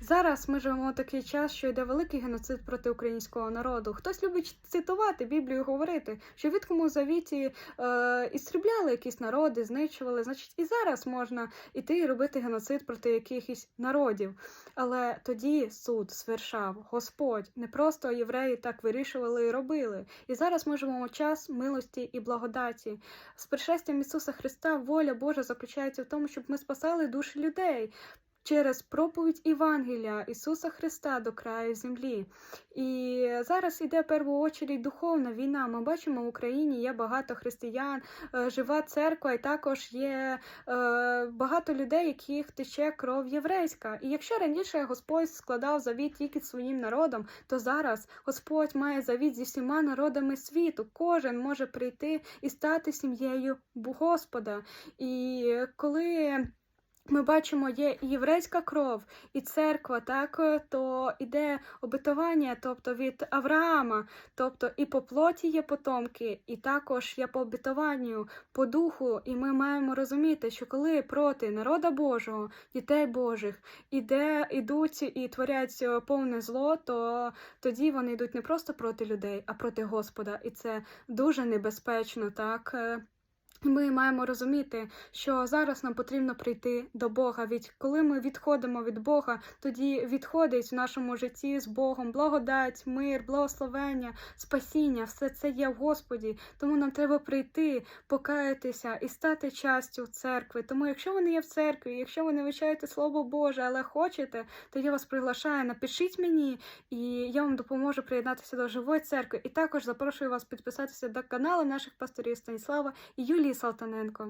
Зараз ми живемо такий час, що йде великий геноцид проти українського народу. Хтось любить цитувати Біблію, говорити, що в Віткому завіті е, істрібляли якісь народи, знищували. Значить, і зараз можна іти і робити геноцид проти якихось народів. Але тоді суд свершав Господь. Не просто євреї так вирішували і робили. І зараз ми живемо час милості і благодаті. З пришестям Ісуса Христа воля Божа заключається в тому, щоб ми спасали душі людей. Через проповідь Євангелія Ісуса Христа до краю землі. І зараз іде в першу очередь духовна війна. Ми бачимо в Україні є багато християн, е, жива церква, і також є е, багато людей, яких тече кров єврейська. І якщо раніше Господь складав завіт тільки своїм народом, то зараз Господь має завіт зі всіма народами світу. Кожен може прийти і стати сім'єю Господа. І коли ми бачимо, є єврейська кров, і церква, так е, то іде обетування, тобто від Авраама, тобто і по плоті є потомки, і також є по обетуванню, по духу. І ми маємо розуміти, що коли проти народа Божого, дітей Божих, іде, ідуть і творять е, повне зло, то тоді вони йдуть не просто проти людей, а проти Господа. І це дуже небезпечно, так. Ми маємо розуміти, що зараз нам потрібно прийти до Бога. Від коли ми відходимо від Бога, тоді відходить в нашому житті з Богом благодать, мир, благословення, спасіння. Все це є в Господі. Тому нам треба прийти, покаятися і стати частю церкви. Тому, якщо ви не є в церкві, якщо ви не вивчаєте Слово Боже, але хочете, то я вас приглашаю. Напишіть мені, і я вам допоможу приєднатися до живої церкви. І також запрошую вас підписатися до каналу наших пасторів Станіслава і Юлії Салтаненко.